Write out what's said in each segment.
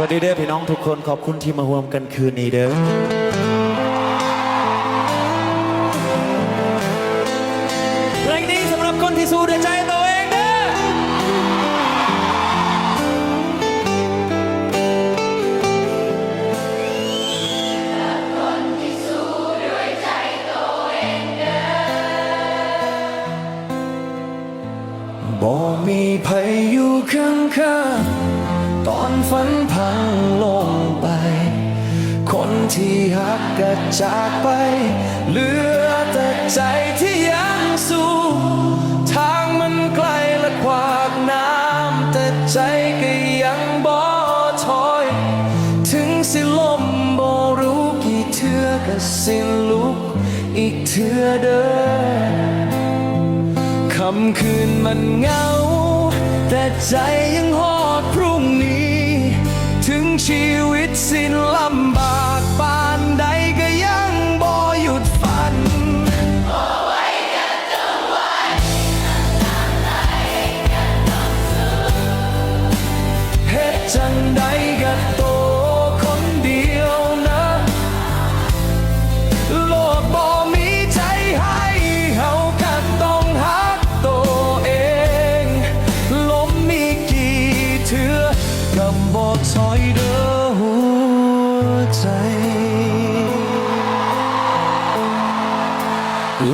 วัสดีเด้อพี่น้องทุกคนขอบคุณที่มาร่วมกันคืนนี้เด้อเพลงนี้สำหรับคนที่สู้ด้วยใจตัวเองเด้อบ่มีภัยอยู่ข้างข้างๆ ฝันพังลงไป คนที่หักก็จากไป เหลือแต่ใจที่ยังสู้ ทางมันไกลและขวากน้ำแต่ใจก็ยังบ่ถอย ถึงสิลมบ่รู้กี่เทื่อก็สิลุกอีกเทื่อเด้อคำคืนมันเงา แต่ใจยังหอดพรุ่งนี้ ชีวิตสิ้นลำบากปาน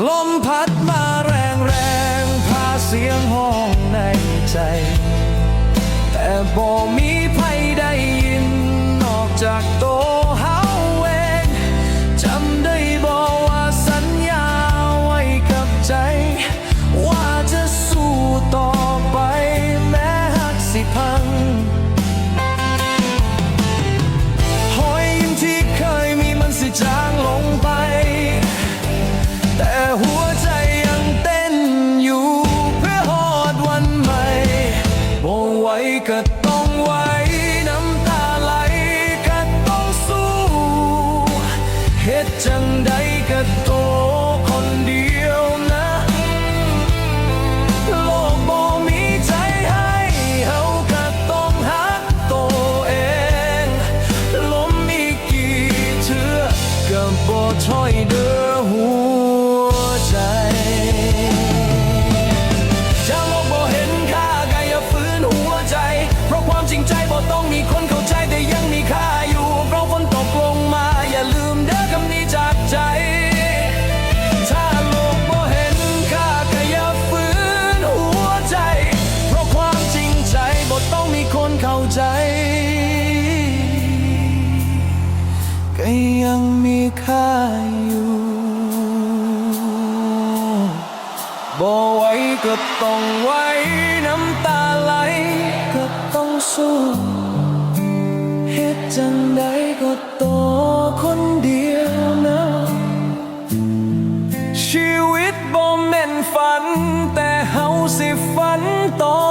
ลมพัดมาแรงแรงพาเสียงห้องในใจ แต่บ่มี ก็ต้องไหวน้ำตาไหลก็ต้องสู้เฮ็ดจังใดก็โตคนเดียวนะโลกบ่มีใจให้เฮาก็ต้องหักตัวเองล้มมีกี่เทื่อก็บ่ช่อยเด้อหั บ่ไหวก็ต้องไหวน้ำตาไหลก็ต้องสู้เฮ็ดจังใดก็โตคนเดียวนะชีวิตบ่แม่นฝัน แต่เฮาสิฝันต่อ